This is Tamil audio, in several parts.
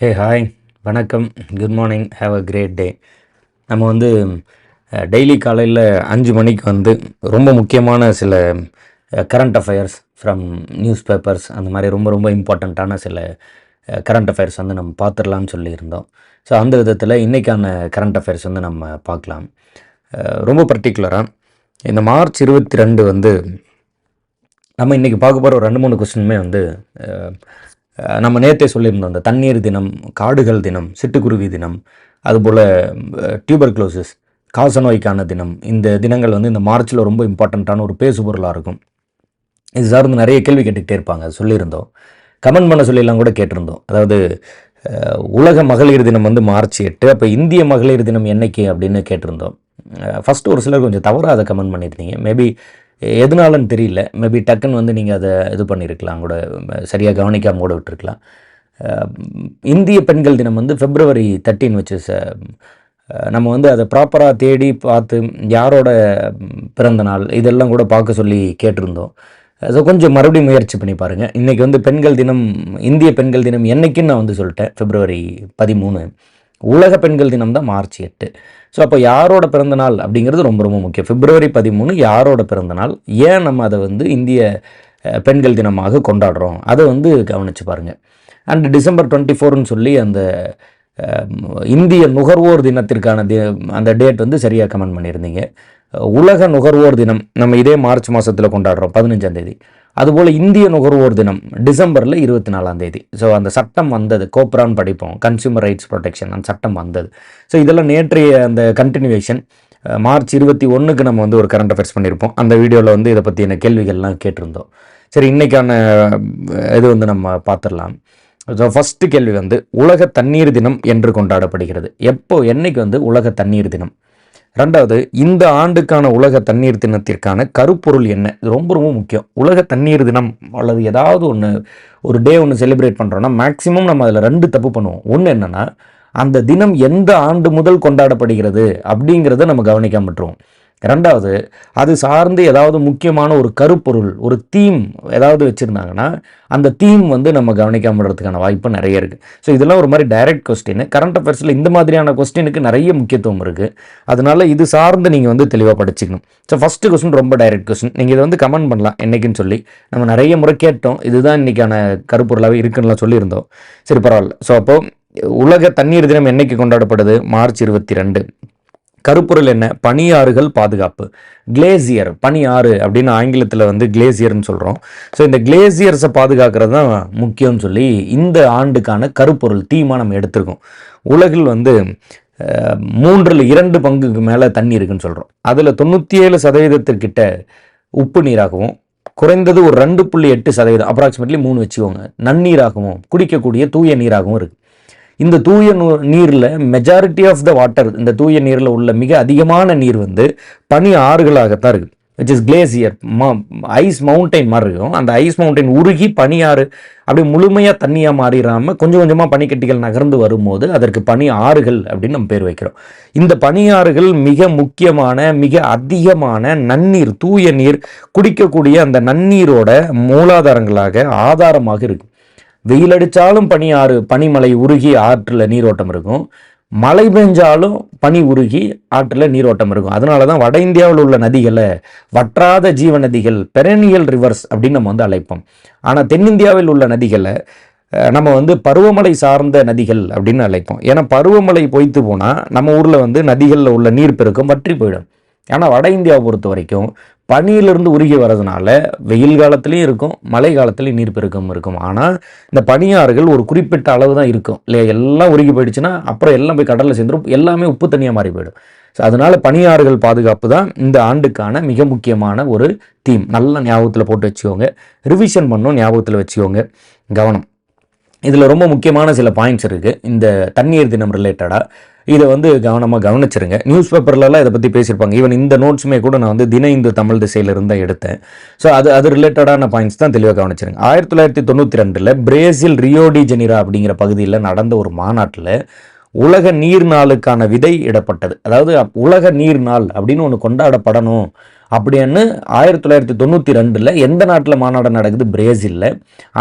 ஹே ஹாய் வணக்கம். Good morning have a great day நம்ம வந்து டெய்லி காலையில் அஞ்சு மணிக்கு வந்து ரொம்ப முக்கியமான சில current affairs from news papers அந்த மாதிரி ரொம்ப ரொம்ப இம்பார்ட்டண்ட்டான சில கரண்ட் அஃபேர்ஸ் வந்து நம்ம பார்த்துடலாம்னு சொல்லியிருந்தோம். ஸோ அந்த விதத்தில் இன்றைக்கான கரண்ட் அஃபேர்ஸ் வந்து நம்ம பார்க்கலாம். ரொம்ப பர்டிகுலராக இந்த மார்ச் இருபத்தி ரெண்டு வந்து நம்ம இன்றைக்கி பார்க்க போகிற ஒரு ரெண்டு மூணு கொஸ்டினுமே வந்து நம்ம நேற்றே சொல்லியிருந்தோம் இந்த தண்ணீர் தினம் காடுகள் தினம் சிட்டுக்குருவி தினம் அதுபோல் டியூபர் க்ளோசஸ் காசநோய்க்கான தினம் இந்த தினங்கள் வந்து இந்த மார்ச்சில் ரொம்ப இம்பார்ட்டண்ட்டான ஒரு பேசுபொருளாக இருக்கும். இது சார்ந்து நிறைய கேள்வி கேட்டுக்கிட்டே இருப்பாங்க சொல்லியிருந்தோம். கமெண்ட் பண்ண சொல்லிலாம் கூட கேட்டிருந்தோம். அதாவது உலக மகளிர் தினம் வந்து மார்ச் எட்டு அப்போ இந்திய மகளிர் தினம் என்னைக்கு அப்படின்னு கேட்டிருந்தோம். ஃபஸ்ட்டு ஒரு சிலர் கொஞ்சம் தவறாக அதை கமெண்ட் பண்ணியிருந்தீங்க. மேபி எதனாலன்னு தெரியல. மேபி டக்குன்னு வந்து நீங்கள் அதை இது பண்ணியிருக்கலாம் கூட. சரியாக கவனிக்காமல் கூட விட்டுருக்கலாம். இந்திய பெண்கள் தினம் வந்து பிப்ரவரி தேர்ட்டின் வச்சு நம்ம வந்து அதை ப்ராப்பராக தேடி பார்த்து யாரோட பிறந்த நாள் இதெல்லாம் கூட பார்க்க சொல்லி கேட்டிருந்தோம். ஸோ கொஞ்சம் மறுபடியும் முயற்சி பண்ணி பாருங்கள் இன்றைக்கி வந்து பெண்கள் தினம் இந்திய பெண்கள் தினம் என்னைக்குன்னு நான் வந்து சொல்லிட்டேன். பிப்ரவரி பதிமூணு. உலக பெண்கள் தினம் தான் மார்ச் எட்டு. ஸோ அப்போ யாரோட பிறந்தநாள் அப்படிங்கிறது ரொம்ப ரொம்ப முக்கியம். பிப்ரவரி பதிமூணு யாரோட பிறந்தநாள் ஏன் நம்ம அதை வந்து இந்திய பெண்கள் தினமாக கொண்டாடுறோம்? அதை வந்து கவனித்து பாருங்கள் அண்ட் டிசம்பர் டுவெண்ட்டி ஃபோர்னு சொல்லி அந்த இந்திய நுகர்வோர் தினத்திற்கான தி அந்த டேட் வந்து சரியாக கமெண்ட் பண்ணியிருந்தீங்க. உலக நுகர்வோர் தினம் நம்ம இதே மார்ச் மாதத்தில் கொண்டாடுறோம் பதினஞ்சாந்தேதி அதுபோல் இந்திய நுகர்வோர் தினம் டிசம்பரில் இருபத்தி நாலாம் தேதி. ஸோ அந்த சட்டம் வந்தது. கோப்ரான் படிப்போம். கன்சியூமர் ரைட்ஸ் ப்ரொடெக்ஷன் அந்த சட்டம் வந்தது. ஸோ இதெல்லாம் நேற்றைய அந்த கண்டினியூவேஷன் மார்ச் இருபத்தி ஒன்றுக்கு நம்ம வந்து ஒரு கரண்ட் அஃபேர்ஸ் பண்ணியிருப்போம் அந்த வீடியோவில் வந்து இதை பற்றின கேள்விகள்லாம் கேட்டிருந்தோம். சரி இன்றைக்கான இது வந்து நம்ம பார்த்துடலாம். ஸோ ஃபஸ்ட்டு கேள்வி வந்து உலக தண்ணீர் தினம் என்று கொண்டாடப்படுகிறது. எப்போ என்னைக்கு வந்து உலக தண்ணீர் தினம்? ரெண்டாவது இந்த ஆண்டுக்கான உலக தண்ணீர் தினத்திற்கான கருப்பொருள் என்ன? இது ரொம்ப ரொம்ப முக்கியம். உலக தண்ணீர் தினம் அல்லது ஏதாவது ஒன்று ஒரு டே ஒன்று செலிப்ரேட் பண்ணுறோன்னா மேக்ஸிமம் நம்ம அதில் ரெண்டு தப்பு பண்ணுவோம். ஒன்று என்னென்னா அந்த தினம் எந்த ஆண்டு முதல் கொண்டாடப்படுகிறது அப்படிங்கிறத நம்ம கவனிக்காம விட்டுருவோம். ரெண்டாவது அது சார்ந்து ஏதாவது முக்கியமான ஒரு கருப்பொருள் ஒரு தீம் ஏதாவது வச்சுருந்தாங்கன்னா அந்த தீம் வந்து நம்ம கவனிக்காமல் விடுறதுக்கான வாய்ப்பு நிறைய இருக்குது ஸோ இதெல்லாம் ஒரு மாதிரி டைரக்ட் கொஸ்டின் கரண்ட் அஃபேர்ஸில் இந்த மாதிரியான கொஸ்டினுக்கு நிறைய முக்கியத்துவம் இருக்குது அதனால இது சார்ந்து நீங்கள் வந்து தெளிவாக படிச்சுக்கணும். ஸோ ஃபஸ்ட்டு கொஸ்டின் ரொம்ப டைரக்ட் கொஸ்டின் நீங்கள் இதை வந்து கமெண்ட் பண்ணலாம் என்னைக்குன்னு சொல்லி. நம்ம நிறைய முறை கேட்டோம். இதுதான் இன்றைக்கான கருப்பொருளாகவே இருக்குன்னுலாம் சொல்லியிருந்தோம். சரி பரவாயில்ல. ஸோ அப்போது உலக தண்ணீர் தினம் என்றைக்கு கொண்டாடப்படுது? மார்ச் இருபத்தி ரெண்டு. கருப்பொருள் என்ன? பனியாறுகள் பாதுகாப்பு. கிளேசியர் பனியாறு அப்படின்னு ஆங்கிலத்தில் வந்து கிளேசியர்னு சொல்கிறோம் ஸோ இந்த கிளேசியர்ஸை பாதுகாக்கிறது தான் முக்கியம்னு சொல்லி இந்த ஆண்டுக்கான கருப்பொருள் தீமாக நம்ம எடுத்திருக்கோம். உலகில் வந்து மூன்றில் இரண்டு பங்குக்கு மேலே தண்ணி இருக்குன்னு சொல்கிறோம் அதில் தொண்ணூற்றி ஏழு சதவீதத்திற்கிட்ட உப்பு நீராகவும் குறைந்தது ஒரு ரெண்டு புள்ளி எட்டு சதவீதம் அப்ராக்சிமேட்லி மூணு வச்சுக்கோங்க நன்னீராகவும் குடிக்கக்கூடிய தூய நீராகவும் இருக்குது இந்த தூய நூ- மெஜாரிட்டி ஆஃப் த வாட்டர் இந்த தூய நீரில் உள்ள மிக அதிகமான நீர் வந்து பனி ஆறுகளாகத்தான் இருக்குது. Which is glacier ice mountain மாதிரி இருக்கும். அந்த ஐஸ் மவுண்டைன் உருகி பனியாறு அப்படி முழுமையாக தண்ணியாக மாறிடாமல் கொஞ்சம் கொஞ்சமாக பனிக்கட்டிகள் நகர்ந்து வரும்போது அதற்கு பனி ஆறுகள் அப்படின்னு நம்ம பேர் வைக்கிறோம். இந்த பனியாறுகள் மிக முக்கியமான மிக அதிகமான நன்னீர் தூய நீர் குடிக்கக்கூடிய அந்த நன்னீரோட மூலாதாரங்களாக ஆதாரமாக இருக்குது வெயில் அடித்தாலும் பனி ஆறு பனிமலை உருகி ஆற்றில் நீரோட்டம் இருக்கும். மழை பெஞ்சாலும் பனி உருகி ஆற்றில் நீரோட்டம் இருக்கும். அதனால தான் வட இந்தியாவில் உள்ள நதிகளை வற்றாத ஜீவ நதிகள் பெரனியல் ரிவர்ஸ் அப்படின்னு நம்ம வந்து அழைப்போம். ஆனால் தென்னிந்தியாவில் உள்ள நதிகளை நம்ம வந்து பருவமழை சார்ந்த நதிகள் அப்படின்னு அழைப்போம். ஏன்னா பருவமழை பொய்த்து போனால் நம்ம ஊரில் வந்து நதிகளில் உள்ள நீர் பெருக்கம் வற்றி போயிடும். ஆனால் வட இந்தியாவை பொறுத்த வரைக்கும் பனியிலிருந்து உருகி வர்றதுனால வெயில் காலத்துலேயும் இருக்கும் மழை காலத்துலேயும் நீர் பெருக்கம் இருக்கும். ஆனால் இந்த பனியாறுகள் ஒரு குறிப்பிட்ட அளவு தான் இருக்கும். இல்லையா எல்லாம் உருகி போயிடுச்சுன்னா அப்புறம் எல்லாம் போய் கடலில் சேர்ந்துடும் எல்லாமே உப்பு தண்ணியாக மாறி போயிடும். ஸோ அதனால் பனியாறுகள் பாதுகாப்பு தான் இந்த ஆண்டுக்கான மிக முக்கியமான ஒரு தீம் நல்ல ஞாபகத்தில் போட்டு வச்சுக்கோங்க. ரிவிஷன் பண்ணும் ஞாபகத்தில் வச்சுக்கோங்க. கவனம். இதில் ரொம்ப முக்கியமான சில பாயிண்ட்ஸ் இருக்குது இந்த தண்ணீர் தினம் ரிலேட்டடாக இதை வந்து கவனமாக கவனிச்சிருங்க. நியூஸ் பேப்பர்லலாம் இதை பற்றி பேசியிருப்பாங்க. ஈவன் இந்த நோட்ஸுமே கூட நான் வந்து தின இந்து தமிழ் திசையிலிருந்து தான் எடுத்தேன். ஸோ அது அது ரிலேட்டடான பாயிண்ட்ஸ் தான் தெளிவாக கவனிச்சிருங்க. ஆயிரத்தி தொள்ளாயிரத்தி தொண்ணூற்றி ரெண்டில் பிரேசில் ரியோடி ஜெனிரா அப்படிங்கிற பகுதியில் நடந்த ஒரு மாநாட்டில் உலக நீர் நாளுக்கான விதை இடப்பட்டது. அதாவது அப்- உலக நீர் நாள் அப்படின்னு ஒன்று கொண்டாடப்படணும். அப்படின்னு ஆயிரத்தி தொள்ளாயிரத்தி தொண்ணூற்றி ரெண்டில் எந்த நாட்டில் மாநாடு நடக்குது? பிரேசிலில்.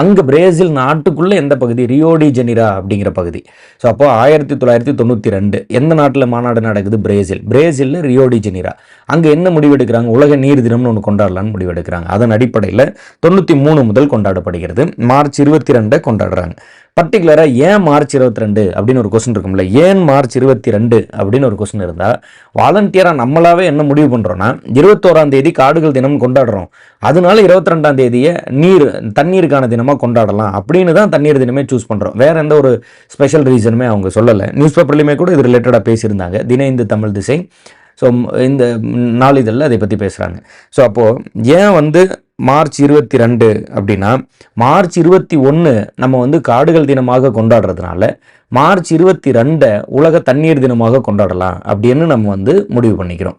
அங்கே பிரேசில் நாட்டுக்குள்ளே எந்த பகுதி? ரியோடி ஜெனிரா அப்படிங்கிற பகுதி. ஸோ அப்போ ஆயிரத்தி தொள்ளாயிரத்தி தொண்ணூற்றி ரெண்டு எந்த நாட்டில் மாநாடு நடக்குது? பிரேசில். பிரேசிலில் ரியோடி ஜெனிரா. அங்கே என்ன முடிவெடுக்கிறாங்க? உலக நீர் தினம்னு ஒன்று கொண்டாடலான்னு முடிவெடுக்கிறாங்க. அதன் அடிப்படையில் தொண்ணூற்றி மூணு முதல் கொண்டாடப்படுகிறது. மார்ச் இருபத்தி ரெண்டை கொண்டாடுறாங்க. பர்டிகுலராக ஏன் மார்ச் இருபத்தி ரெண்டு அப்படின்னு ஒரு கொஸ்டின் இருக்கும்ல. ஏன் மார்ச் இருபத்தி ரெண்டு அப்படின்னு ஒரு கொஸ்டின் இருந்தால் வாலண்டியராக நம்மளாவே என்ன முடிவு பண்ணுறோன்னா இருபத்தோராம் தேதி காடுகள் தினம் கொண்டாடுறோம். அதனால இருபத்தி ரெண்டாம் தேதியை நீர் தண்ணீருக்கான தினமாக கொண்டாடலாம் அப்படின்னு தான் தண்ணீர் தினமே சூஸ் பண்ணுறோம் வேற எந்த ஒரு ஸ்பெஷல் ரீசனுமே அவங்க சொல்லலை. நியூஸ் பேப்பர்லையுமே கூட இது ரிலேட்டடாக பேசியிருந்தாங்க. தின இந்து தமிழ் திசை. ஸோ இந்த நாளிதழில் அதை பற்றி பேசுகிறாங்க ஸோ அப்போது ஏன் வந்து மார்ச் இருபத்தி ரெண்டு அப்படின்னா மார்ச் இருபத்தி ஒன்று நம்ம வந்து காடுகள் தினமாக கொண்டாடுறதுனால மார்ச் இருபத்தி ரெண்டை உலக தண்ணீர் தினமாக கொண்டாடலாம் அப்படின்னு நம்ம வந்து முடிவு பண்ணிக்கிறோம்.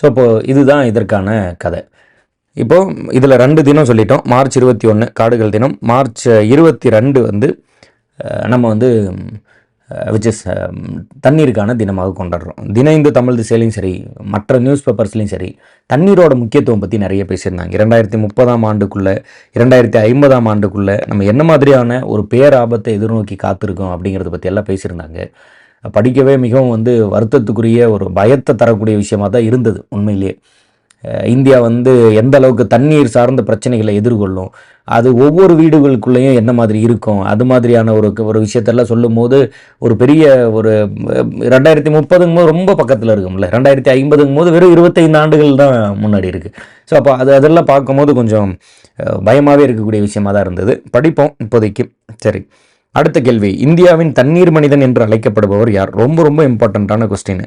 ஸோ இப்போது இதுதான் இதற்கான கதை. இப்போ இதில் ரெண்டு தினம் சொல்லிட்டோம். மார்ச் இருபத்தி ஒன்று காடுகள் தினம். மார்ச் இருபத்தி ரெண்டு வந்து நம்ம வந்து Uh, விச் இஸ் um, தண்ணீருக்கான தினமாக கொண்டாடுறோம். தின இந்து தமிழ் திசையிலையும் சரி மற்ற நியூஸ் பேப்பர்ஸ்லையும் சரி தண்ணீரோட முக்கியத்துவம் பற்றி நிறைய பேசியிருந்தாங்க. இரண்டாயிரத்தி முப்பதாம் ஆண்டுக்குள்ளே இரண்டாயிரத்தி ஐம்பதாம் ஆண்டுக்குள்ளே நம்ம என்ன மாதிரியான ஒரு பேராபத்தை எதிர்நோக்கி காத்திருக்கோம் அப்படிங்கிறத பற்றி எல்லாம் பேசியிருந்தாங்க. படிக்கவே மிகவும் வந்து வருத்தத்துக்குரிய ஒரு பயத்தை தரக்கூடிய விஷயமா தான் இருந்தது உண்மையிலேயே. இந்தியா வந்து எந்த அளவுக்கு தண்ணீர் சார்ந்த பிரச்சனைகளை எதிர்கொள்ளும்? அது ஒவ்வொரு வீடுகளுக்குள்ளேயும் என்ன மாதிரி இருக்கும்? அது மாதிரியான ஒரு ஒரு விஷயத்தெல்லாம் சொல்லும் போது ஒரு பெரிய ஒரு ரெண்டாயிரத்தி முப்பதுங்கும் போது ரொம்ப பக்கத்தில் இருக்கும்ல. ரெண்டாயிரத்தி ஐம்பதுங்கும் போது வெறும் இருபத்தைந்து ஆண்டுகள் தான் முன்னாடி இருக்குது ஸோ அப்போ அது அதெல்லாம் பார்க்கும்போது கொஞ்சம் பயமாகவே இருக்கக்கூடிய விஷயமா தான் இருந்தது. படிப்போம் இப்போதைக்கு. சரி. அடுத்த கேள்வி. இந்தியாவின் தண்ணீர் மனிதன் என்று அழைக்கப்படுபவர் யார்? ரொம்ப ரொம்ப இம்பார்ட்டண்ட்டான கொஸ்டின்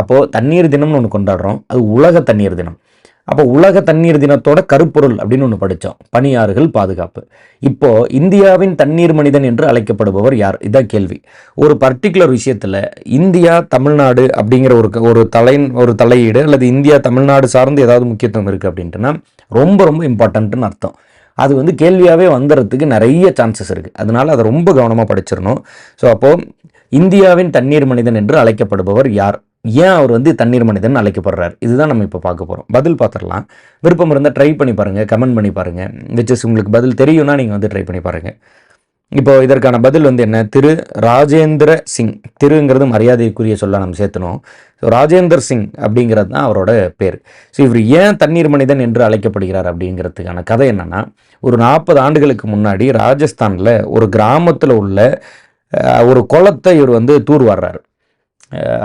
அப்போது தண்ணீர் தினம்னு ஒன்று கொண்டாடுறோம். அது உலக தண்ணீர் தினம். அப்போ உலக தண்ணீர் தினத்தோட கருப்பொருள் அப்படின்னு ஒன்று படித்தோம் பணியாறுகள் பாதுகாப்பு. இப்போ இந்தியாவின் தண்ணீர் மனிதன் என்று அழைக்கப்படுபவர் யார்? இதான் கேள்வி. ஒரு பர்டிகுலர் விஷயத்தில் இந்தியா தமிழ்நாடு அப்படிங்கிற ஒரு க- ஒரு தலை ஒரு தலையீடு அல்லது இந்தியா தமிழ்நாடு சார்ந்து ஏதாவது முக்கியத்துவம் இருக்குது அப்படின்ட்டுனா ரொம்ப ரொம்ப இம்பார்ட்டன்ட்டுன்னு அர்த்தம். அது வந்து கேள்வியாகவே வந்துடுறதுக்கு நிறைய சான்சஸ் இருக்குது அதனால் அதை ரொம்ப கவனமாக படிச்சிடணும். ஸோ அப்போது இந்தியாவின் தண்ணீர் மனிதன் என்று அழைக்கப்படுபவர் யார்? ஏன் அவர் வந்து தண்ணீர் மனிதன் அழைக்கப்படுறார்? இதுதான் நம்ம இப்போ பார்க்க போகிறோம் பதில் பார்த்துடலாம். விருப்பம் இருந்தால் ட்ரை பண்ணி பாருங்கள் கமெண்ட் பண்ணி பாருங்கள் விச் உங்களுக்கு பதில் தெரியும்னா நீங்கள் வந்து ட்ரை பண்ணி பாருங்கள் இப்போ இதற்கான பதில் வந்து என்ன? திரு ராஜேந்திர சிங். திருங்கிறது மரியாதைக்குரிய சொல்ல நம்ம சேர்த்தணும் ஸோ ராஜேந்தர் சிங் அப்படிங்கிறது தான் அவரோட பேர். ஸோ இவர் ஏன் தண்ணீர் மனிதன் என்று அழைக்கப்படுகிறார் அப்படிங்கிறதுக்கான கதை என்னன்னா ஒரு நாற்பது ஆண்டுகளுக்கு முன்னாடி ராஜஸ்தானில் ஒரு கிராமத்தில் உள்ள ஒரு குளத்தை இவர் வந்து தூர் வர்றாரு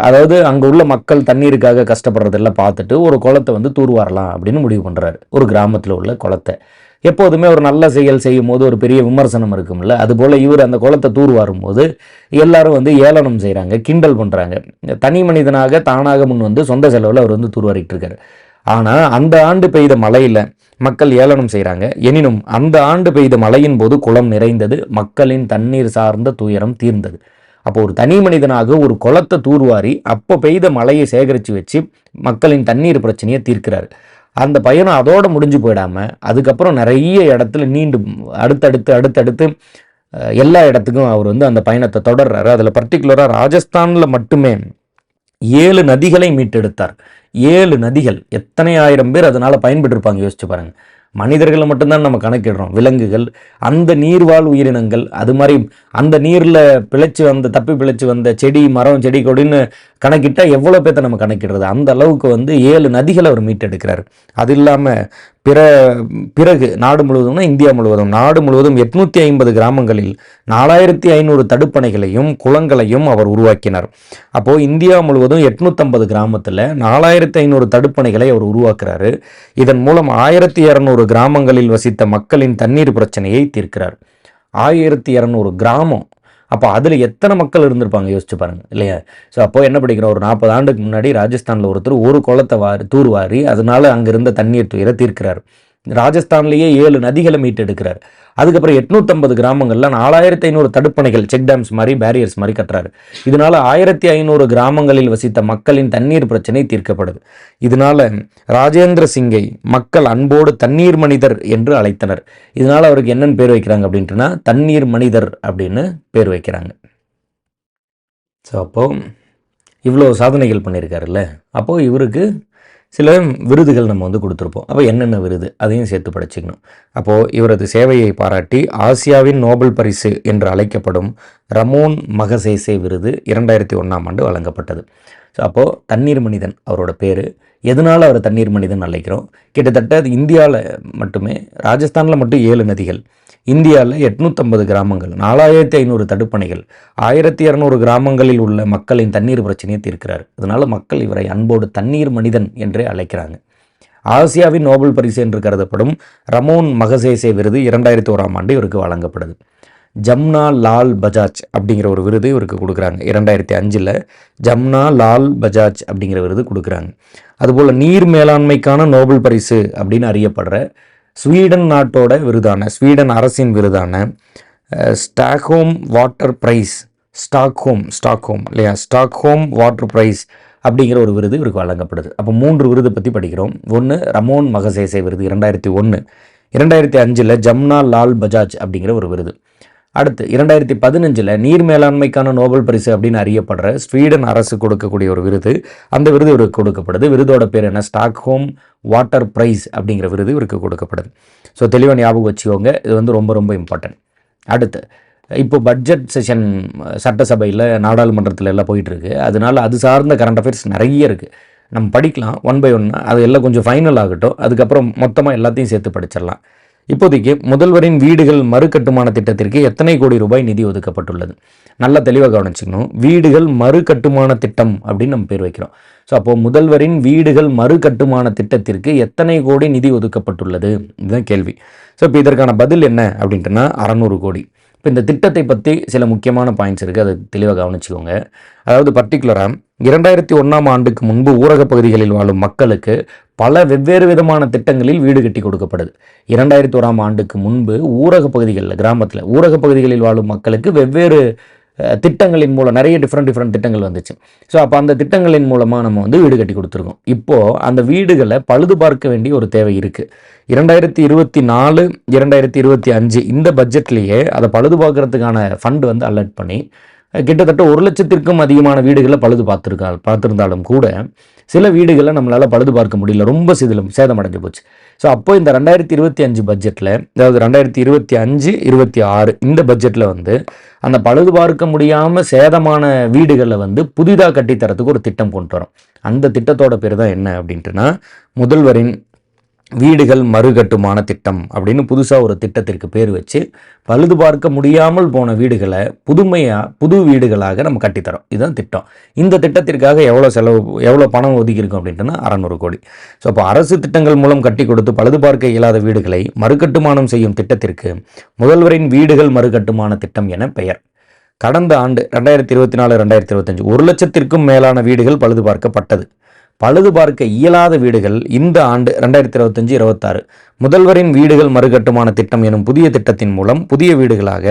அதாவது அங்கே உள்ள மக்கள் தண்ணீருக்காக கஷ்டப்படுறதெல்லாம் பார்த்துட்டு ஒரு குளத்தை வந்து தூர்வாரலாம் அப்படின்னு முடிவு பண்ணுறாரு ஒரு கிராமத்தில் உள்ள குளத்தை. எப்போதுமே ஒரு நல்ல செயல் செய்யும் போது ஒரு பெரிய விமர்சனம் இருக்கும்ல. அதுபோல் இவர் அந்த குளத்தை தூர்வாரும் போது எல்லாரும் வந்து ஏளனம் செய்கிறாங்க கிண்டல் பண்ணுறாங்க தனி மனிதனாக தானாக முன் வந்து சொந்த செலவில் அவர் வந்து தூர்வாரிட்டு இருக்காரு. ஆனால் அந்த ஆண்டு பெய்த மழையில் மக்கள் ஏளனம் செய்கிறாங்க எனினும் அந்த ஆண்டு பெய்த மழையின் போது குளம் நிறைந்தது மக்களின் தண்ணீர் சார்ந்த துயரம் தீர்ந்தது. அப்போ ஒரு தனி மனிதனாக ஒரு குளத்தை தூர்வாரி அப்போ பெய்த மழையை சேகரித்து வச்சு மக்களின் தண்ணீர் பிரச்சனையை தீர்க்கிறாரு. அந்த பயணம் அதோடு முடிஞ்சு போயிடாமல் அதுக்கப்புறம் நிறைய இடத்துல நீண்டு அடுத்தடுத்து அடுத்தடுத்து எல்லா இடத்துக்கும் அவர் வந்து அந்த பயணத்தை தொடர்றாரு. அதில் பர்டிகுலராக ராஜஸ்தானில் மட்டுமே ஏழு நதிகளை மீட்டெடுத்தார். ஏழு நதிகள். எத்தனை ஆயிரம் பேர் அதனால் பயன்பெற்றிருப்பாங்க யோசிச்சு பாருங்க. மனிதர்களை மட்டும்தான் நம்ம கணக்கிடுறோம். விலங்குகள் அந்த நீர்வாழ் உயிரினங்கள் அது மாதிரி அந்த நீரில் பிழைச்சு வந்த தப்பி பிழைச்சு வந்த செடி மரம் செடி கொடின்னு கணக்கிட்டால் எவ்வளோ பேர்த்த நம்ம கணக்கிடுறது? அந்த அளவுக்கு வந்து ஏழு நதிகளை அவர் மீட்டெடுக்கிறார். அது இல்லாமல் பிற பிறகு நாடு முழுவதும்னா இந்தியா முழுவதும் நாடு முழுவதும் எட்நூற்றி ஐம்பது கிராமங்களில் நாலாயிரத்தி ஐநூறு தடுப்பணைகளையும் குளங்களையும் அவர் உருவாக்கினார். அப்போது இந்தியா முழுவதும் எட்நூற்றம்பது கிராமத்தில் நாலாயிரத்தி ஐநூறு தடுப்பணைகளை அவர் உருவாக்குறாரு. இதன் மூலம் ஆயிரத்தி இரநூறு கிராமங்களில் வசித்த மக்களின் தண்ணீர் பிரச்சனையை தீர்க்கிறார். ஆயிரத்தி இரநூறு கிராமம். அப்போ அதில் எத்தனை மக்கள் இருந்திருப்பாங்க? யோசிச்சு பாருங்க. இல்லையா? ஸோ அப்போ என்ன படிக்கிறோம்? ஒரு நாற்பது ஆண்டுக்கு முன்னாடி ராஜஸ்தானில் ஒருத்தர் ஒரு குளத்தை வாரி தூர்வாரி அதனால அங்கே இருந்த தண்ணீர் துயரை தீர்க்கிறார். ராஜஸ்தான்லேயே ஏழு நதிகளை மீட்டெடுக்கிறார். அதுக்கப்புறம் எட்நூத்தம்பது கிராமங்களில் நாலாயிரத்தி ஐநூறு தடுப்பணைகள் செக் டேம்ஸ் மாதிரி பேரியர்ஸ் மாதிரி கட்டுறாரு. இதனால ஆயிரத்தி ஐநூறு கிராமங்களில் வசித்த மக்களின் தண்ணீர் பிரச்சனை தீர்க்கப்படுது. இதனால ராஜேந்திர சிங்கை மக்கள் அன்போடு தண்ணீர் மனிதர் என்று அழைத்தனர். இதனால அவருக்கு என்னென்னு பேர் வைக்கிறாங்க அப்படின்ட்டுனா தண்ணீர் மனிதர் அப்படின்னு பேர் வைக்கிறாங்க. ஸோ அப்போது இவ்வளோ சாதனைகள் பண்ணியிருக்காருல்ல. அப்போது இவருக்கு சில விருதுகள் நம்ம வந்து கொடுத்துருப்போம். அப்போ என்னென்ன விருது? அதையும் சேர்த்து படிச்சுக்கணும். அப்போது இவரது சேவையை பாராட்டி ஆசியாவின் நோபல் பரிசு என்று அழைக்கப்படும் ரமோன் மகசேசே விருது இரண்டாயிரத்தி ஒன்றாம் ஆண்டு வழங்கப்பட்டது. ஸோ அப்போது தண்ணீர் மனிதன் அவரோட பேர். எதனால் அவர் தண்ணீர் மனிதன் அழைக்கிறோம்? கிட்டத்தட்ட அது இந்தியாவில் மட்டுமே ராஜஸ்தானில் மட்டும் ஏழு நதிகள். இந்தியாவில் எட்நூற்றம்பது கிராமங்கள் நாலாயிரத்தி ஐநூறு தடுப்பணைகள் ஆயிரத்தி இரநூறு கிராமங்களில் உள்ள மக்களின் தண்ணீர் பிரச்சனையை தீர்க்கிறார். அதனால் மக்கள் இவரை அன்போடு தண்ணீர் மனிதன் என்றே அழைக்கிறாங்க. ஆசியாவின் நோபல் பரிசு என்று கருதப்படும் ரமோன் மகசேசே விருது இரண்டாயிரத்தி ஓராம் ஆண்டு இவருக்கு வழங்கப்படுது. ஜம்னா லால் பஜாஜ் அப்படிங்கிற ஒரு விருது இவருக்கு கொடுக்குறாங்க. இரண்டாயிரத்தி அஞ்சில் ஜம்னா லால் பஜாஜ் அப்படிங்கிற விருது கொடுக்குறாங்க. அதுபோல் நீர் மேலாண்மைக்கான நோபல் பரிசு அப்படின்னு அறியப்படுற ஸ்வீடன் நாட்டோட விருதான ஸ்வீடன் அரசின் விருதான Stockholm water prize Stockholm Stockholm இல்லையா? ஸ்டாக்ஹோம் வாட்டர் ப்ரைஸ் அப்படிங்கிற ஒரு விருது இவருக்கு வழங்கப்படுது. அப்போ மூன்று விருது பற்றி படிக்கிறோம். ஒன்று ரமோன் மகசேசே விருது இரண்டாயிரத்தி ஒன்று இரண்டாயிரத்தி அஞ்சில் ஜம்னா லால் பஜாஜ் அப்படிங்கிற ஒரு விருது. அடுத்து இரண்டாயிரத்தி பதினஞ்சில் நீர் மேலாண்மைக்கான நோபல் பரிசு அப்படின்னு அறியப்படுற ஸ்வீடன் அரசு கொடுக்கக்கூடிய ஒரு விருது. அந்த விருது இவருக்கு கொடுக்கப்படுது. விருதோட பேர் என்ன? ஸ்டாக்ஹோம் வாட்டர் ப்ரைஸ் அப்படிங்கிற விருது இவருக்கு கொடுக்கப்படுது. ஸோ தெளிவாக ஞாபகம் வச்சுக்கோங்க. இது வந்து ரொம்ப ரொம்ப இம்பார்ட்டன்ட் அடுத்து இப்போ பட்ஜெட் செஷன் சட்டசபையில் நாடாளுமன்றத்தில் எல்லாம் போயிட்டுருக்கு. அதனால அது சார்ந்த கரண்ட் அஃபேர்ஸ் நிறைய இருக்குது நம்ம படிக்கலாம். ஒன் பை ஒன்னா அது எல்லாம் கொஞ்சம் ஃபைனல் ஆகட்டும். அதுக்கப்புறம் மொத்தமாக எல்லாத்தையும் சேர்த்து படிச்சிடலாம். இப்போதைக்கு முதல்வரின் வீடுகள் மறுகட்டுமான திட்டத்திற்கு எத்தனை கோடி ரூபாய் நிதி ஒதுக்கப்பட்டுள்ளது? நல்லா தெளிவாக கவனிச்சுக்கணும். வீடுகள் மறுகட்டுமான திட்டம் அப்படின்னு நம்ம பேர் வைக்கிறோம். ஸோ அப்போது முதல்வரின் வீடுகள் மறுகட்டுமான திட்டத்திற்கு எத்தனை கோடி நிதி ஒதுக்கப்பட்டுள்ளது? இதுதான் கேள்வி. ஸோ இப்போ இதற்கான பதில் என்ன அப்படின்ட்டுனா அறநூறு கோடி. இப்போ இந்த திட்டத்தை பற்றி சில முக்கியமான பாயிண்ட்ஸ் இருக்குது அதை தெளிவாக கவனிச்சுக்கோங்க. அதாவது பர்டிகுலராக இரண்டாயிரத்தி ஒன்றாம் ஆண்டுக்கு முன்பு ஊரகப் பகுதிகளில் வாழும் மக்களுக்கு பல வெவ்வேறு விதமான திட்டங்களில் வீடு கட்டி கொடுக்கப்படுது. இரண்டாயிரத்தி ஓராம் ஆண்டுக்கு முன்பு ஊரகப் பகுதிகளில் கிராமத்தில் ஊரகப் பகுதிகளில் வாழும் மக்களுக்கு வெவ்வேறு திட்டங்களின் மூலம் நிறைய டிஃப்ரெண்ட் டிஃப்ரெண்ட் திட்டங்கள் வந்துச்சு. ஸோ அப்போ அந்த திட்டங்களின் மூலமாக நம்ம வந்து வீடு கட்டி கொடுத்துருக்கோம். இப்போது அந்த வீடுகளை பழுது பார்க்க வேண்டிய ஒரு தேவை இருக்குது இரண்டாயிரத்தி இருபத்தி நாலு இரண்டாயிரத்தி இருபத்தி அஞ்சு இந்த பட்ஜெட்லேயே அதை பழுது பார்க்கறதுக்கான ஃபண்ட் வந்து அலர்ட் பண்ணி கிட்டத்தட்ட ஒரு லட்சத்திற்கும் அதிகமான வீடுகளை பழுது பார்த்துருக்கா பார்த்துருந்தாலும் கூட சில வீடுகளை நம்மளால் பழுது பார்க்க முடியல. ரொம்ப சிதிலும் சேதமடைஞ்சு போச்சு. ஸோ அப்போ இந்த ரெண்டாயிரத்தி இருபத்தி அஞ்சு பட்ஜெட்டில் அதாவது ரெண்டாயிரத்தி இருபத்தி அஞ்சு இருபத்தி ஆறு இந்த பட்ஜெட்டில் வந்து அந்த பழுது பார்க்க முடியாமல் சேதமான வீடுகளை வந்து புதிதாக கட்டித்தரத்துக்கு ஒரு திட்டம் கொண்டு வரோம். அந்த திட்டத்தோட பேர் தான் என்ன அப்படின்ட்டுனா முதல்வரின் வீடுகள் மறுகட்டுமான திட்டம் அப்படின்னு புதுசாக ஒரு திட்டத்திற்கு பேர் வச்சு பழுது பார்க்க முடியாமல் போன வீடுகளை புதுமையாக புது வீடுகளாக நம்ம கட்டித்தரோம். இதுதான் திட்டம். இந்த திட்டத்திற்காக எவ்வளோ செலவு எவ்வளோ பணம் ஒதுக்கியிருக்கோம் அப்படின்ட்டுனா அறநூறு கோடி. ஸோ அப்போ அரசு திட்டங்கள் மூலம் கட்டி கொடுத்து பழுது பார்க்க இயலாத வீடுகளை மறுகட்டுமானம் செய்யும் திட்டத்திற்கு முதல்வரின் வீடுகள் மறுகட்டுமான திட்டம் என பெயர். கடந்த ஆண்டு ரெண்டாயிரத்தி இருபத்தி நாலு ரெண்டாயிரத்தி இருபத்தஞ்சு ஒரு லட்சத்திற்கும் மேலான வீடுகள் பழுது பார்க்கப்பட்டது. பழுது பார்க்க இயலாத வீடுகள் இந்த ஆண்டு ரெண்டாயிரத்தி இருபத்தஞ்சு இருபத்தாறு முதல்வரின் வீடுகள் மறுகட்டுமான திட்டம் எனும் புதிய திட்டத்தின் மூலம் புதிய வீடுகளாக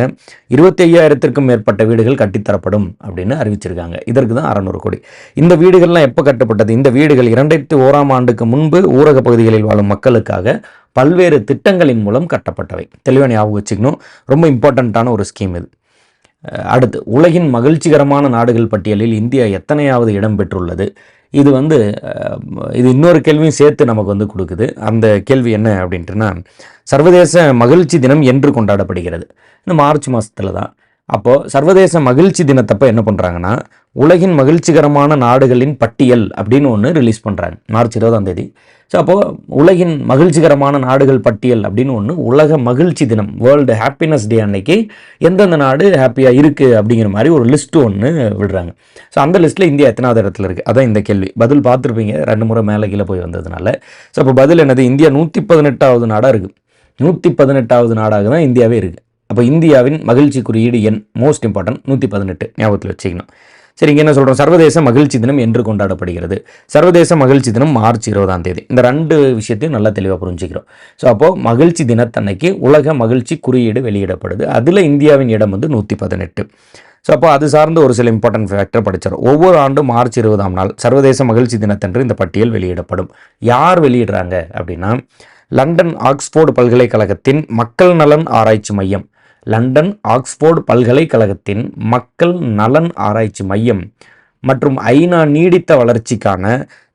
இருபத்தி ஐயாயிரத்திற்கும் மேற்பட்ட வீடுகள் கட்டித்தரப்படும் அப்படின்னு அறிவிச்சிருக்காங்க. இதற்கு தான் அறநூறு கோடி. இந்த வீடுகள்லாம் எப்போ கட்டப்பட்டது? இந்த வீடுகள் இரண்டாயிரத்தி ஓராம் ஆண்டுக்கு முன்பு ஊரக பகுதிகளில் வாழும் மக்களுக்காக பல்வேறு திட்டங்களின் மூலம் கட்டப்பட்டவை. தெளிவாக ஞாபகம் வச்சுக்கணும். ரொம்ப இம்பார்ட்டண்ட்டான ஒரு ஸ்கீம் இது. அடுத்து உலகின் மகிழ்ச்சிகரமான நாடுகள் பட்டியலில் இந்தியா எத்தனையாவது இடம் பெற்றுள்ளது? இது வந்து இது இன்னொரு கேள்வியும் சேர்த்து நமக்கு வந்து கொடுக்குது. அந்த கேள்வி என்ன அப்படின்ட்டுனா சர்வதேச மகிழ்ச்சி தினம் என்று கொண்டாடப்படுகிறது. இந்த மார்ச் மாதத்தில் தான் அப்போது சர்வதேச மகிழ்ச்சி தினத்தப்போ என்ன பண்ணுறாங்கன்னா உலகின் மகிழ்ச்சிகரமான நாடுகளின் பட்டியல் அப்படின்னு ஒன்று ரிலீஸ் பண்ணுறாங்க மார்ச் இருபதாம் தேதி. ஸோ அப்போது உலகின் மகிழ்ச்சிகரமான நாடுகள் பட்டியல் அப்படின்னு ஒன்று உலக மகிழ்ச்சி தினம் வேர்ல்டு ஹாப்பினஸ் டே அன்னைக்கு எந்தெந்த நாடு ஹாப்பியாக இருக்குது அப்படிங்கிற மாதிரி ஒரு லிஸ்ட்டு ஒன்று விடுறாங்க. ஸோ அந்த லிஸ்ட்டில் இந்தியா எத்தனாவது இடத்துல இருக்குது அதான் இந்த கேள்வி. பதில் பார்த்துருப்பீங்க. ரெண்டு முறை மேலே கீழே போய் வந்ததுனால. ஸோ அப்போ பதில் என்னது? இந்தியா நூற்றி பதினெட்டாவது நாடாக இருக்குது நூற்றி பதினெட்டாவது நாடாக தான் இந்தியாவே இருக்குது அப்போ இந்தியாவின் மகிழ்ச்சி குறியீடு எண் மோஸ்ட் இம்பார்ட்டன்ட் நூற்றி பதினெட்டு ஞாபகத்தில் வச்சுக்கணும். சரி இங்கே என்ன சொல்கிறோம் சர்வதேச மகிழ்ச்சி தினம் என்று கொண்டாடப்படுகிறது. சர்வதேச மகிழ்ச்சி தினம் மார்ச் இருபதாம் தேதி. இந்த ரெண்டு விஷயத்தையும் நல்லா தெளிவாக புரிஞ்சுக்கிறோம். ஸோ அப்போது மகிழ்ச்சி தினத்தன்னைக்கு உலக மகிழ்ச்சி குறியீடு வெளியிடப்படுது. அதில் இந்தியாவின் இடம் வந்து நூற்றி பதினெட்டு ஸோ அப்போ அது சார்ந்த ஒரு சில இம்பார்ட்டன்ட் ஃபேக்டர் படிச்சிடும் ஒவ்வொரு ஆண்டும் மார்ச் இருபதாம் நாள் சர்வதேச மகிழ்ச்சி தினத்தன்று இந்த பட்டியல் வெளியிடப்படும். யார் வெளியிடுறாங்க அப்படின்னா லண்டன் ஆக்ஸ்போர்டு பல்கலைக்கழகத்தின் மக்கள் நலன் ஆராய்ச்சி மையம் லண்டன் ஆக்ஸ்போர்டு பல்கலைக்கழகத்தின் மக்கள் நலன் ஆராய்ச்சி மையம் மற்றும் ஐநா நீடித்த வளர்ச்சிக்கான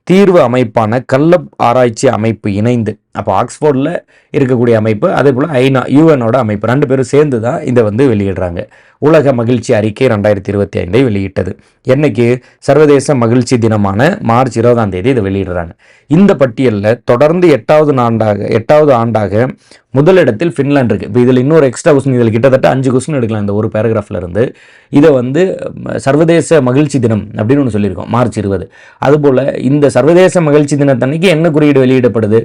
தீர்வு அமைப்பான கல்லப் ஆராய்ச்சி அமைப்பு இணைந்து அப்போ ஆக்ஸ்ஃபோர்டில் இருக்கக்கூடிய அமைப்பு அதே போல் ஐநா யூஎனோட அமைப்பு ரெண்டு பேரும் சேர்ந்து தான் இதை வந்து வெளியிடுறாங்க. உலக மகிழ்ச்சி அறிக்கை ரெண்டாயிரத்தி இருபத்தி ஐந்தை வெளியிட்டது. என்னைக்கு? சர்வதேச மகிழ்ச்சி தினமான மார்ச் இருபதாம் தேதி இதை வெளியிடுறாங்க. இந்த பட்டியலில் தொடர்ந்து எட்டாவது ஆண்டாக எட்டாவது ஆண்டாக முதலிடத்தில் ஃபின்லாண்ட் இருக்குது இப்போ இதில் இன்னொரு எக்ஸ்ட்ரா கொஸ்டின் இதில் கிட்டத்தட்ட அஞ்சு கொஸ்டின் எடுக்கலாம். இந்த ஒரு பேராகிராஃபில் இருந்து இதை வந்து சர்வதேச மகிழ்ச்சி தினம் அப்படின்னு ஒன்று சொல்லியிருக்கோம் மார்ச் இருபது. அதுபோல் இந்த சர்வதேச மகிழ்ச்சி தினத்தன்னைக்கு என்ன குறியீடு வெளியிடப்படுது?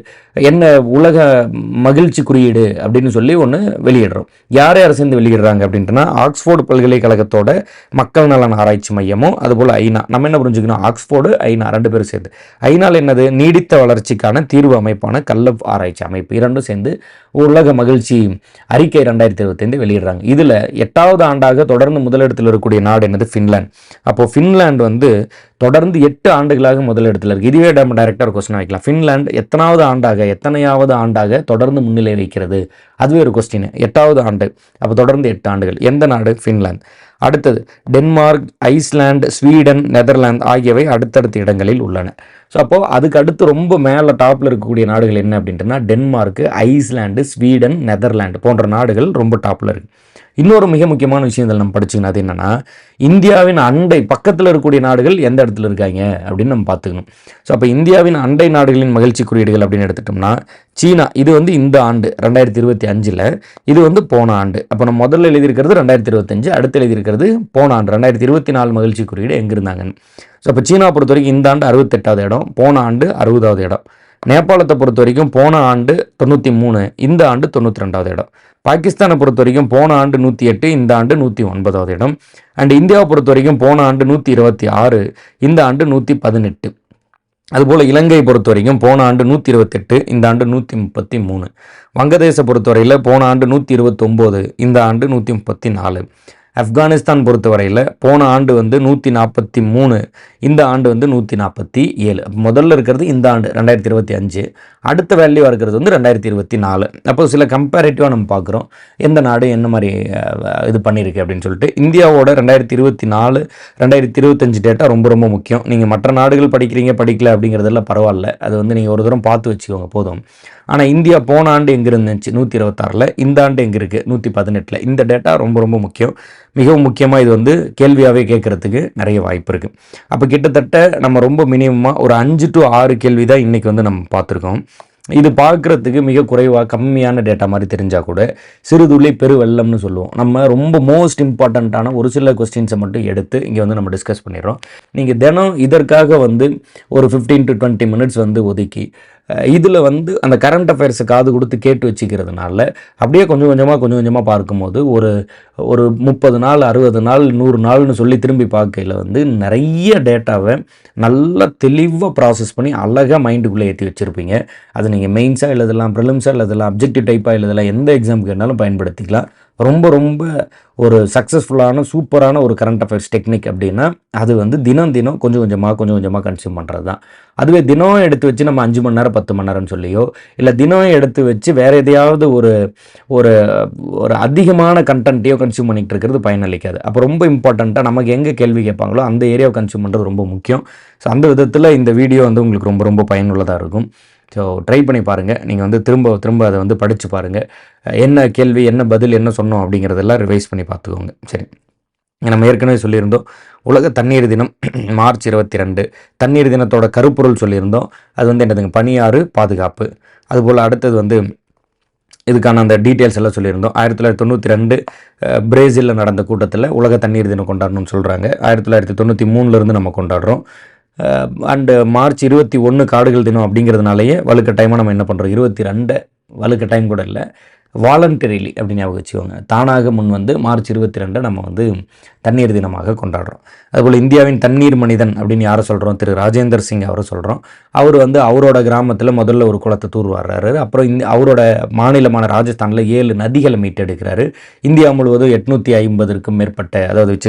என்ன உலக மகிழ்ச்சி குறியீடு அப்படின்னு சொல்லி ஒன்று வெளியிடுறோம். யார் யார் சேர்ந்து வெளியிடுறாங்க அப்படின்ட்டுனா ஆக்ஸ்போர்டு பல்கலைக்கழகத்தோட மக்கள் நலன் ஆராய்ச்சி மையமும் அதுபோல் ஐநா. நம்ம என்ன புரிஞ்சுக்கணும்? ஆக்ஸ்போர்டு ஐநா ரெண்டு பேரும் சேர்ந்து. ஐநாள் என்னது? நீடித்த வளர்ச்சிக்கான தீர்வு அமைப்பான கல்லப் ஆராய்ச்சி அமைப்பு. இரண்டும் சேர்ந்து உலக மகிழ்ச்சி அறிக்கை ரெண்டாயிரத்தி இருபத்தைந்து வெளியிடுறாங்க. இதில் எட்டாவது ஆண்டாக தொடர்ந்து முதலிடத்தில் இருக்கக்கூடிய நாடு என்னது? ஃபின்லாந்து. அப்போ ஃபின்லாந்து வந்து தொடர்ந்து எட்டு ஆண்டுகளாக முதலிடத்தில் இருக்குது இதுவே நம்ம டைரக்டர் கொஸ்டின் வைக்கலாம். ஃபின்லாந்து எத்தனாவது ஆண்டாக எத்தனை எத்தனையாவது ஆண்டாக தொடர்ந்து முன்னிலை வைக்கிறது அதுவே ஒரு கொஸ்டின் எட்டாவது ஆண்டு. அப்போ தொடர்ந்து எட்டு ஆண்டுகள். எந்த நாடு? ஃபின்லாந்து அடுத்தது டென்மார்க் ஐஸ்லாந்து ஸ்வீடன் நெதர்லாந்து ஆகியவை அடுத்தடுத்த இடங்களில் உள்ளன. ஸோ அப்போது அதுக்கு அடுத்து ரொம்ப மேலே டாப்பில் இருக்கக்கூடிய நாடுகள் என்ன அப்படின்ட்டுனா டென்மார்க்கு ஐஸ்லாண்டு ஸ்வீடன் நெதர்லாண்டு போன்ற நாடுகள் ரொம்ப டாப்பில் இருக்குது இன்னொரு மிக முக்கியமான விஷயம் இதில் நம்ம படிச்சுக்கணும் அது என்னென்னா இந்தியாவின் அண்டை பக்கத்தில் இருக்கக்கூடிய நாடுகள் எந்த இடத்துல இருக்காங்க அப்படின்னு நம்ம பார்த்துக்கணும். ஸோ அப்போ இந்தியாவின் அண்டை நாடுகளின் மகிழ்ச்சி குறியீடுகள் அப்படின்னு எடுத்துட்டோம்னா சீனா இது வந்து இந்த ஆண்டு ரெண்டாயிரத்தி இருபத்தி அஞ்சில் இது வந்து போன ஆண்டு. அப்போ நம்ம முதல்ல எழுதியிருக்கிறது ரெண்டாயிரத்தி இருபத்தஞ்சு அடுத்து எழுதியிருக்கிறது போன ஆண்டு ரெண்டாயிரத்தி இருபத்தி நாலு மகிழ்ச்சி குறியீடு எங்கே இருந்தாங்கன்னு ஸோ இப்போ சீனா பொறுத்த வரைக்கும் இந்த ஆண்டு அறுபத்தெட்டாவது இடம் போன ஆண்டு அறுபதாவது இடம். நேபாளத்தை பொறுத்த வரைக்கும் போன ஆண்டு தொண்ணூற்றி மூணு இந்த ஆண்டு தொண்ணூற்றி ரெண்டாவது இடம். பாகிஸ்தானை பொறுத்த வரைக்கும் போன ஆண்டு நூற்றி எட்டு இந்த ஆண்டு நூற்றி ஒன்பதாவது இடம். அண்ட் இந்தியாவை பொறுத்த வரைக்கும் போன ஆண்டு நூற்றி இருபத்தி ஆறு இந்த ஆண்டு நூற்றி பதினெட்டு. அதுபோல் இலங்கை பொறுத்த வரைக்கும் போன ஆண்டு நூற்றி இருபத்தெட்டு இந்த ஆண்டு நூற்றி முப்பத்தி மூணு. வங்கதேச பொறுத்தவரையில் போன ஆண்டு நூற்றி இருபத்தொம்போது இந்த ஆண்டு நூற்றி முப்பத்தி நாலு. ஆப்கானிஸ்தான் பொறுத்தவரையில் போன ஆண்டு வந்து நூற்றி நாற்பத்தி மூணு இந்த ஆண்டு வந்து நூற்றி நாற்பத்தி ஏழு. முதல்ல இருக்கிறது இந்த ஆண்டு ரெண்டாயிரத்தி இருபத்தி அஞ்சு. அடுத்த வேல்யூவாக இருக்கிறது வந்து ரெண்டாயிரத்தி இருபத்தி நாலு. அப்போ சில கம்பேரிட்டிவாக நம்ம பார்க்குறோம். எந்த நாடு என்ன மாதிரி இது பண்ணியிருக்கு அப்படின்னு சொல்லிட்டு. இந்தியாவோட ரெண்டாயிரத்தி இருபத்தி நாலு ரெண்டாயிரத்தி இருபத்தஞ்சு டேட்டா ரொம்ப ரொம்ப முக்கியம். நீங்கள் மற்ற நாடுகள் படிக்கிறீங்க படிக்கல அப்படிங்கிறதெல்லாம் பரவாயில்ல. அது வந்து நீங்கள் ஒரு தூரம் பார்த்து வச்சுக்கோங்க போதும். ஆனால் இந்தியா போன ஆண்டு எங்கே இருந்துச்சு? நூற்றி இருபத்தாறில். இந்த ஆண்டு எங்கே இருக்குது நூற்றி பதினெட்டில். இந்த டேட்டா ரொம்ப ரொம்ப முக்கியம். மிகவும் முக்கியமாக இது வந்து கேள்வியாகவே கேட்குறதுக்கு நிறைய வாய்ப்பு இருக்குது அப்போ கிட்டத்தட்ட நம்ம ரொம்ப மினிமமாக ஒரு அஞ்சு டு ஆறு கேள்வி தான் இன்றைக்கி வந்து நம்ம பார்த்துருக்கோம். இது பார்க்குறதுக்கு மிக குறைவாக கம்மியான டேட்டா மாதிரி தெரிஞ்சால் கூட சிறுதுளி பெருவெள்ளம்னு சொல்லுவோம். நம்ம ரொம்ப மோஸ்ட் இம்பார்ட்டண்ட்டான ஒரு சில கொஸ்டின்ஸை மட்டும் எடுத்து இங்கே வந்து நம்ம டிஸ்கஸ் பண்ணிடுறோம். நீங்கள் தினம் இதற்காக வந்து ஒரு ஃபிஃப்டீன் டு டுவெண்ட்டி மினிட்ஸ் வந்து ஒதுக்கி இதில் வந்து அந்த கரண்ட் அஃபேர்ஸை காது கொடுத்து கேட்டு வச்சுக்கிறதுனால அப்படியே கொஞ்சம் கொஞ்சமாக கொஞ்சம் கொஞ்சமாக பார்க்கும்போது ஒரு ஒரு முப்பது நாள் அறுபது நாள் நூறு நாள்னு சொல்லி திரும்பி பார்க்கையில் வந்து நிறைய டேட்டாவை நல்லா தெளிவாக ப்ராசஸ் பண்ணி அழகாக மைண்டுக்குள்ளே ஏற்றி வச்சுருப்பீங்க. அது நீங்கள் மெயின்ஸாக எழுதலாம் ப்ரிலிம்ஸாக எழுதலாம் அப்ஜெக்டிவ் டைப்பாக எழுதலாம் எந்த எக்ஸாமுக்கு வேணாலும் பயன்படுத்திக்கலாம். ரொம்ப ரொம்ப ஒரு சக்ஸஸ்ஃபுல்லான சூப்பரான ஒரு கரண்ட் அஃபேர்ஸ் டெக்னிக் அப்படின்னா அது வந்து தினம் தினம் கொஞ்சம் கொஞ்சமாக கொஞ்சம் கொஞ்சமாக கன்சியூம் பண்ணுறது தான் அதுவே தினம் எடுத்து வச்சு நம்ம அஞ்சு மணி நேரம் பத்து மணி நேரம்னு சொல்லியோ இல்லை தினம் எடுத்து வச்சு வேறு எதையாவது ஒரு ஒரு ஒரு அதிகமான கண்டென்ட்டையோ கன்சியூம் பண்ணிகிட்டு இருக்கிறது பயனளிக்காது. அப்போ ரொம்ப இம்பார்ட்டண்ட்டாக நமக்கு எங்கே கேள்வி கேட்பாங்களோ அந்த ஏரியாவை கன்சியூம் பண்ணுறது ரொம்ப முக்கியம். ஸோ அந்த விதத்தில் இந்த வீடியோ வந்து உங்களுக்கு ரொம்ப ரொம்ப பயனுள்ளதாக இருக்கும். ஸோ ட்ரை பண்ணி பாருங்கள் நீங்கள் வந்து திரும்ப திரும்ப அதை வந்து படித்து பாருங்கள் என்ன கேள்வி என்ன பதில் என்ன சொன்னோம் அப்படிங்கிறதெல்லாம் ரிவைஸ் பண்ணி பார்த்துக்கோங்க. சரி. நம்ம ஏற்கனவே சொல்லியிருந்தோம். உலக தண்ணீர் தினம் மார்ச் இருபத்தி ரெண்டு தண்ணீர் தினத்தோட கருப்பொருள் சொல்லியிருந்தோம். அது வந்து என்னதுங்க? பனியாறு பாதுகாப்பு. அதுபோல் அடுத்தது வந்து இதுக்கான அந்த டீட்டெயில்ஸ் எல்லாம் சொல்லியிருந்தோம். ஆயிரத்தி தொள்ளாயிரத்தி தொண்ணூற்றி ரெண்டு பிரேசிலில் நடந்த கூட்டத்தில் உலக தண்ணீர் தினம் கொண்டாடணும்னு சொல்கிறாங்க ஆயிரத்தி தொள்ளாயிரத்தி தொண்ணூற்றி மூணுலேருந்து நம்ம கொண்டாடுறோம். அண்டு மார்ச் uh, இருபத்தி ஒன்று காடுகள் தினம் அப்படிங்கிறதுனாலயே வலுக்கட்டாயமாக நம்ம என்ன பண்ணுறோம் இருபத்தி ரெண்டு வலுக்கட்டாயம் கூட இல்லை. வாலண்டரிலி அப்படின்னு ஞாபகம் வச்சுக்கோங்க. தானாக முன் வந்து மார்ச் இருபத்தி ரெண்டை நம்ம வந்து தண்ணீர் தினமாக கொண்டாடுறோம். அதுபோல் இந்தியாவின் தண்ணீர் மனிதன் அப்படின்னு யாரை சொல்கிறோம் திரு ராஜேந்தர் சிங் அவரை சொல்கிறோம் அவர் வந்து அவரோட கிராமத்தில் முதல்ல ஒரு குளத்தை தூர்வாடுறாரு அப்புறம் இந்த அவரோட மாநிலமான ராஜஸ்தானில் ஏழு நதிகளை மீட்டெடுக்கிறாரு. இந்தியா முழுவதும் எட்நூற்றி ஐம்பதுக்கும் மேற்பட்ட அதாவது விச்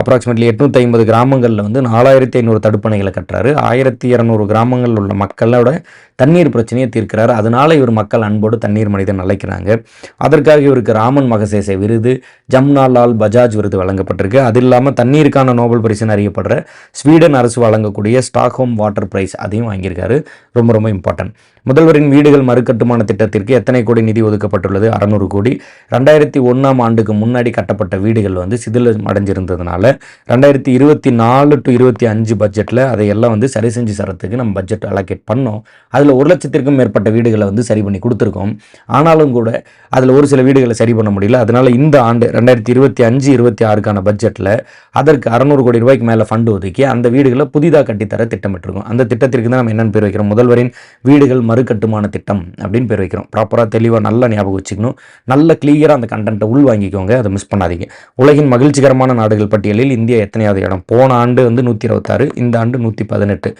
அப்ராக்சிமேட்லி எட்நூற்றி ஐம்பது கிராமங்களில் வந்து நாலாயிரத்தி ஐநூறு தடுப்பணைகளை கட்டுறாரு. ஆயிரத்தி இரநூறு கிராமங்களில் உள்ள மக்களோட தண்ணீர் பிரச்சனையை தீர்க்கிறார். அதனால் இவர் மக்கள் அன்போடு தண்ணீர் மனிதன் அழைக்கிறாங்க. அதற்காக இவருக்கு ராமன் மகசேசே விருது ஜம்னாலால் பஜாஜ் விருது வழங்கப்பட்டிருக்கு அது இல்லாமல் தண்ணீருக்கான நோபல் பரிசுன்னு அறியப்படுற? ஸ்வீடன் அரசு வழங்கக்கூடிய ஸ்டாக்ஹோம் வாட்டர் பிரைஸ் அதையும் வாங்கியிருக்காரு. ரொம்ப ரொம்ப இம்பார்ட்டன்ட். முதல்வரின் வீடுகள் மறுகட்டுமான திட்டத்திற்கு எத்தனை கோடி நிதி ஒதுக்கப்பட்டுள்ளது? அறநூறு கோடி. ரெண்டாயிரத்தி ஒன்றாம் ஆண்டுக்கு முன்னாடி கட்டப்பட்ட வீடுகள் வந்து சிதிலம் அடைஞ்சிருந்ததுனால ரெண்டாயிரத்தி இருபத்தி நாலு டு இருபத்தி அஞ்சு பட்ஜெட்டில் அதையெல்லாம் வந்து சரி செஞ்சு சரத்துக்கு நம்ம பட்ஜெட் அலோகேட் பண்ணோம். அதில் ஒரு லட்சத்திற்கும் மேற்பட்ட வீடுகளை வந்து சரி பண்ணி கொடுத்துருக்கோம். ஆனாலும் கூட அதில் ஒரு சில வீடுகளை சரி பண்ண முடியல. அதனால் இந்த ஆண்டு ரெண்டாயிரத்தி இருபத்தி அஞ்சு இருபத்தி ஆறுக்கான பட்ஜெட்டில் அதற்கு அறநூறு கோடி ரூபாய்க்கு மேலே ஃபண்டு ஒதுக்கி அந்த வீடுகளை புதிதாக கட்டித்தர திட்டமிட்டிருக்கோம். அந்த திட்டத்திற்கு தான் நம்ம என்னென்னு பேர் வைக்கிறோம். முதல்வரின் வீடுகள் மறுகட்டுமான திட்டம் அப்படின்னு பேர் வைக்கிறோம். ப்ராப்பராக தெளிவாக நல்லா ஞாபகம் வச்சுக்கணும். நல்ல கிளியராக அந்த கண்டென்ட்டை உள் வாங்கிக்கோங்க அதை மிஸ் பண்ணாதீங்க. உலகின் மகிழ்ச்சிகரமான நாடுகள் பட்டியலில் இந்தியா எத்தனையாவது இடம்? போன ஆண்டு வந்து நூற்றி இருபத்தாறு இந்த ஆண்டு நூற்றி பதினெட்டு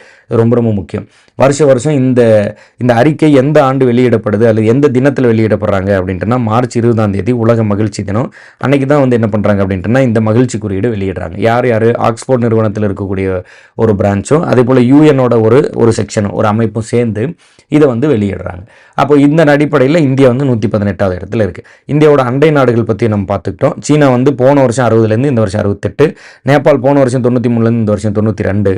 ரொம்ப ரொம்ப முக்கியம். வருஷ வருஷம் இந்த இந்த அறிக்கை எந்த ஆண்டு வெளியிடப்படுது? அல்லது எந்த தினத்தில் வெளியிடப்படுறாங்க? அப்படின்ட்டுனா மார்ச் இருபதாம் தேதி உலக மகிழ்ச்சி தினம். அன்னைக்கு தான் வந்து என்ன பண்ணுறாங்க அப்படின்ட்டுனா இந்த மகிழ்ச்சி குறியீடு வெளியிடுறாங்க. யார் யார்? ஆக்ஸ்போர்ட் நிறுவனத்தில் இருக்கக்கூடிய ஒரு பிரான்ச்சும் அதே போல் யூஎனோட ஒரு ஒரு செக்ஷனும் ஒரு அமைப்பும் சேர்ந்து இதை வந்து வெளியிடுறாங்க. அப்போ இந்த அடிப்படையில் இந்தியா வந்து நூற்றி பதினெட்டாவது இடத்துல இருக்குது இந்தியாவோட அண்டை நாடுகள் பற்றி நம்ம பார்த்துக்கிட்டோம். சீனா வந்து போன வருஷம் அறுபதுலேருந்து இந்த வருஷம் அறுபத்தெட்டு நேபாள் போன வருஷம் தொண்ணூற்றி மூணுலேருந்து இந்த வருஷம் தொண்ணூற்றி ரெண்டு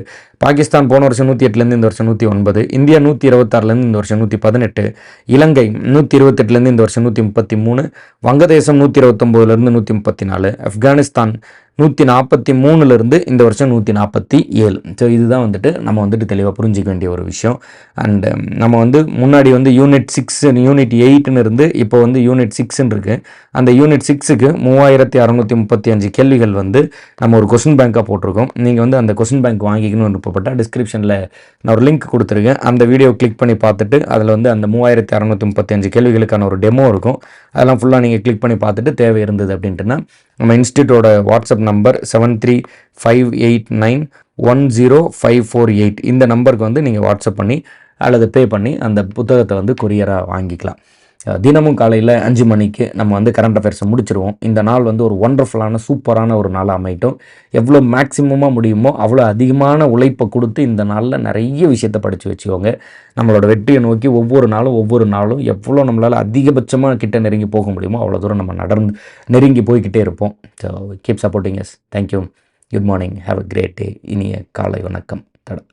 பாகிஸ்தான் போன வருஷம் நூற்றி எட்டுலேருந்து இந்த வருஷம் நூற்றி ஒன்பது இந்தியா நூற்றி இருபத்தாறுலேருந்து இந்த வருஷம் நூற்றி பதினெட்டு இலங்கை நூற்றி இருபத்தெட்டுலேருந்து இந்த வருஷம் நூற்றி முப்பத்தி மூணு வங்கதேசம் நூற்றி இருபத்தொம்போதுலேருந்து நூற்றி முப்பத்தி நாலு ஆப்கானிஸ்தான் நூற்றி நாற்பத்தி மூணுலேருந்து இந்த வருஷம் நூற்றி நாற்பத்தி ஏழு. ஸோ இதுதான் வந்துட்டு நம்ம வந்துட்டு தெளிவாக புரிஞ்சிக்க வேண்டிய ஒரு விஷயம். அண்டு um, நம்ம வந்து முன்னாடி வந்து யூனிட் சிக்ஸ் யூனிட் எயிட்னு இருந்து இப்போ வந்து யூனிட் சிக்ஸ்ன்னு இருக்குது அந்த யூனிட் சிக்ஸுக்கு மூவாயிரத்தி அறநூற்றி முப்பத்தி அஞ்சு கேள்விகள் வந்து நம்ம ஒரு கொஸ்டின் பேங்க்காக போட்டிருக்கோம். நீங்கள் வந்து அந்த கொஸ்டின் பேங்க் வாங்கிக்கணும்னு விருப்பப்பட்டால் டிஸ்கிரிப்ஷனில் நான் ஒரு லிங்க் கொடுத்துருக்கேன். அந்த வீடியோ கிளிக் பண்ணி பார்த்துட்டு அதில் வந்து அந்த மூவாயிரத்தி அறநூற்றி முப்பத்தி அஞ்சு கேள்விகளுக்கான ஒரு டெமோ இருக்கும். அதெல்லாம் ஃபுல்லாக நீங்கள் கிளிக் பண்ணி பார்த்துட்டு தேவை இருந்தது அப்படின்ட்டுனா நம்ம இன்ஸ்டியூட்டோட WhatsApp number seven three five eight nine one zero five four eight இந்த நம்பருக்கு வந்து நீங்கள் வாட்ஸ்அப் பண்ணி அல்லது பே பண்ணி அந்த புத்தகத்தை வந்து கொரியராக வாங்கிக்கலாம். தினமும் காலையில் அஞ்சு மணிக்கு நம்ம வந்து கரண்ட் அஃபேர்ஸை முடிச்சிருவோம். இந்த நாள் வந்து ஒரு ஒண்டர்ஃபுல்லான சூப்பரான ஒரு நாளாக அமையட்டும். எவ்வளோ மேக்ஸிமமாக முடியுமோ அவ்வளோ அதிகமான உழைப்பை கொடுத்து இந்த நாளில் நிறைய விஷயத்தை படித்து வச்சுக்கோங்க. நம்மளோட வெற்றியை நோக்கி ஒவ்வொரு நாளும் ஒவ்வொரு நாளும் எவ்வளோ நம்மளால் அதிகபட்சமாக கிட்ட நெருங்கி போக முடியுமோ அவ்வளோ தூரம் நம்ம நடந்து நெருங்கி போய்கிட்டே இருப்போம். So keep supporting us thank you good morning have a great day இனிய காலை வணக்கம். தடம்